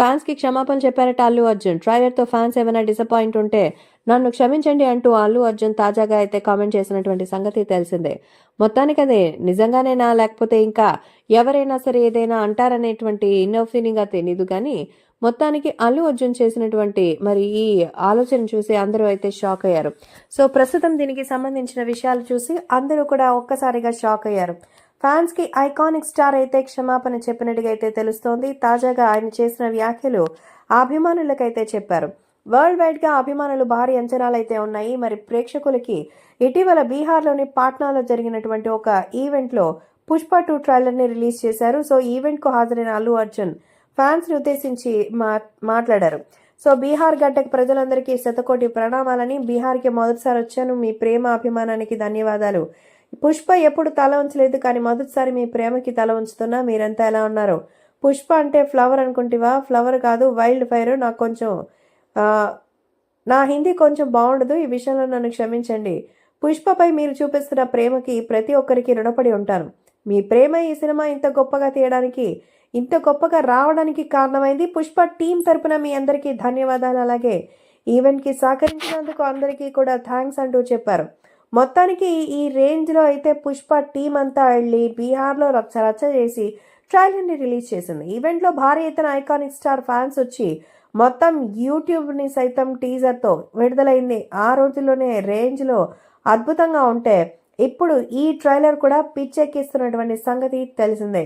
ఫ్యాన్స్కి క్షమాపణ చెప్పారట అల్లు అర్జున్. ట్రైలర్తో ఫ్యాన్స్ ఏమైనా డిసప్పాయింట్ ఉంటే నన్ను క్షమించండి అంటూ అల్లు అర్జున్ తాజాగా అయితే కామెంట్ చేసినటువంటి సంగతి తెలిసిందే. మొత్తానికి అదే నిజంగానేనా? లేకపోతే ఇంకా ఎవరైనా సరే ఏదైనా అంటారనేటువంటి ఇన్నర్ ఫీలింగ్ తెలీదు కానీ మొత్తానికి అల్లు అర్జున్ చేసినటువంటి మరి ఈ ఆలోచన చూసి అందరూ అయితే షాక్ అయ్యారు. సో ప్రస్తుతం దీనికి సంబంధించిన విషయాలు చూసి అందరూ కూడా ఒక్కసారిగా షాక్ అయ్యారు. ఫ్యాన్స్కి ఐకానిక్ స్టార్ అయితే క్షమాపణ చెప్పినట్టుగా అయితే తెలుస్తోంది. తాజాగా ఆయన చేసిన వ్యాఖ్యలు ఆ అభిమానులకైతే చెప్పారు. వరల్డ్ వైడ్గా అభిమానులు భారీ అంచనాలు అయితే ఉన్నాయి. మరి ప్రేక్షకులకి ఇటీవల బీహార్లోని పాట్నాలో జరిగినటువంటి ఒక ఈవెంట్లో పుష్ప టూ ట్రైలర్ని రిలీజ్ చేశారు. సో ఈవెంట్కు హాజరైన అల్లు అర్జున్ ఫ్యాన్స్ని ఉద్దేశించి మా మాట్లాడారు. సో బీహార్ గడ్డకు ప్రజలందరికీ శతకోటి ప్రణామాలని. బీహార్కి మొదటిసారి వచ్చాను. మీ ప్రేమ అభిమానానికి ధన్యవాదాలు. పుష్ప ఎప్పుడు తల ఉంచలేదు కానీ మొదటిసారి మీ ప్రేమకి తల ఉంచుతున్నా మీరంతా ఎలా ఉన్నారు? పుష్ప అంటే ఫ్లవర్ అనుకుంటివా? ఫ్లవర్ కాదు వైల్డ్ ఫైర్. నాకు కొంచెం నా హిందీ కొంచెం బాగుండదు. ఈ విషయంలో నన్ను క్షమించండి. పుష్పపై మీరు చూపిస్తున్న ప్రేమకి ప్రతి ఒక్కరికి రుణపడి ఉంటాను. మీ ప్రేమ ఈ సినిమా ఇంత గొప్పగా తీయడానికి ఇంత గొప్పగా రావడానికి కారణమైంది. పుష్ప టీం తరపున మీ అందరికీ ధన్యవాదాలు. అలాగే ఈవెంట్కి సహకరించినందుకు అందరికీ కూడా థ్యాంక్స్ అంటూ చెప్పారు. మొత్తానికి ఈ రేంజ్లో అయితే పుష్ప టీం అంతా వెళ్ళి బీహార్లో రచ్చ రచ్చ చేసి ట్రైలర్ని రిలీజ్ చేసింది. ఈవెంట్లో భారీ ఎత్తున ఐకానిక్ స్టార్ ఫ్యాన్స్ వచ్చి మొత్తం యూట్యూబ్ని సైతం టీజర్తో విడుదలైంది. ఆ రోజుల్లోనే రేంజ్లో అద్భుతంగా ఉంటే ఇప్పుడు ఈ ట్రైలర్ కూడా పిచ్చెక్కిస్తున్నటువంటి సంగతి తెలిసిందే.